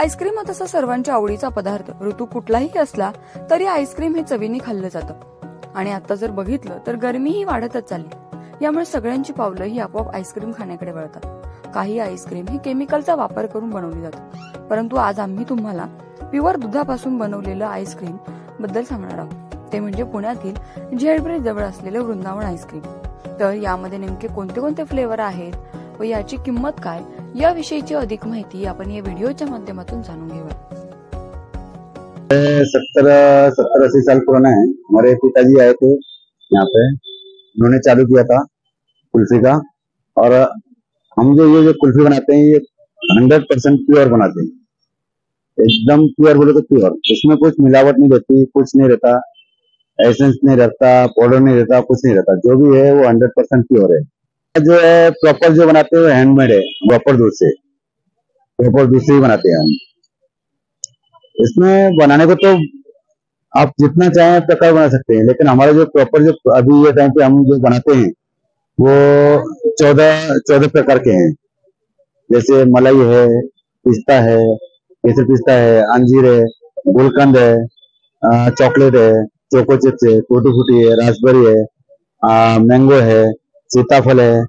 Ice cream हा तसा सर्वांच्या आवडीचा पदार्थ. ऋतू कुठलाही असला तरी आईस्क्रीम हे चवीने खाल्लं जातं. आणि आता जर बघितलं तर गरमीही वाढतच चालली. यामुळे सगळ्यांची पावलं ही आपोआप आईस्क्रीम खाण्याकडे वळतात. काही आईस्क्रीम हे केमिकलचा वापर करून बनवली जातात. परंतु आज आम्ही तुम्हाला प्युअर दुधापासून बनवलेलं आईस्क्रीमबद्दल सांगणार आहोत. ते म्हणजे पुण्यातील झेड ब्रिज जवळ असलेलं वृंदावन आईस्क्रीम. तर यामध्ये नेमके कोणते कोणते फ्लेवर आहेत? व याची किंमत काय अधिक माहिती आपण या व्हिडिओच्या माध्यमातून जाणून घेऊया. सत्तर सत्तर अस्सी साल पुराना है हमारे पिताजी आए थे यहाँ पे। उन्होंने चालू किया था कुल्फी का। और हम जो, ये जो कुल्फी बनाते हैं, ये हंड्रेड परसेंट प्योर बनाते हैं। एकदम प्योर बोले तो प्योर इसमें कुछ मिलावट नहीं रहती, कुछ नहीं रहता। एसेंस नहीं रहता पाउडर नहीं रहता, कुछ नहीं रहता। जो भी है, वो हंड्रेड परसेंट प्योर है। जो है प्रॉपर जो बनाते हैं वो हैंडमेड है प्रॉपर दूध से। प्रॉपर दूध से ही बनाते हैं हम। इसमें बनाने को तो आप जितना चाहें प्रकार बना सकते हैं, लेकिन हमारे जो प्रॉपर जो अभी ये टाइम पे हम जो बनाते हैं, वो चौदह चौदह प्रकार के हैं। जैसे मलाई है, पिस्ता है केसर पिस्ता है, अंजीर है, गुलकंद है चॉकलेट है, चोको चिप्स है टूटी फूटी है, रासबेरी है मैंगो है सीताफल है,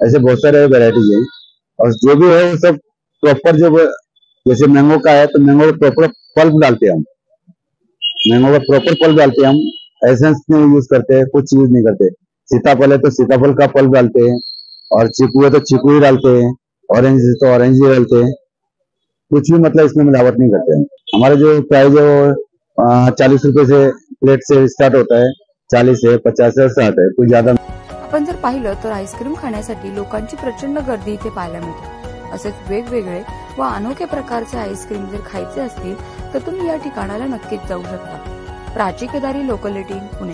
ऐसे बहुत सारे वेराइटीज है। और जो भी है वो सब प्रॉपर जो जैसे मैंगो का है तो मैंगो का प्रॉपर पल्प डालते हैं हम। मैंगो का प्रॉपर पल्प डालते हैं हम। एसेंस नहीं यूज़ करते हैं कुछ यूज़ नहीं करते। सीताफल है तो सीताफल का पल्प डालते हैं। और चीकू है तो चीकू ही डालते हैं। ऑरेंज है तो ऑरेंज ही डालते हैं। कुछ भी मतलब इसमें मिलावट नहीं करते हैं। हमारे जो प्राइस है वो चालीस रुपए से प्लेट से स्टार्ट होता है। चालीस है, पचास है, साठ है कुछ ज़्यादा आपण जर पाहिलं तर आईस्क्रीम खाण्यासाठी लोकांची प्रचंड गर्दी इथे पाहायला मिळते. असेच वेगवेगळे व अनोखे प्रकारचे आईस्क्रीम जर खायचे असतील तर तुम्ही या ठिकाणाला नक्कीच जाऊ शकता. प्राची केदारी लोकलिटी पुणे.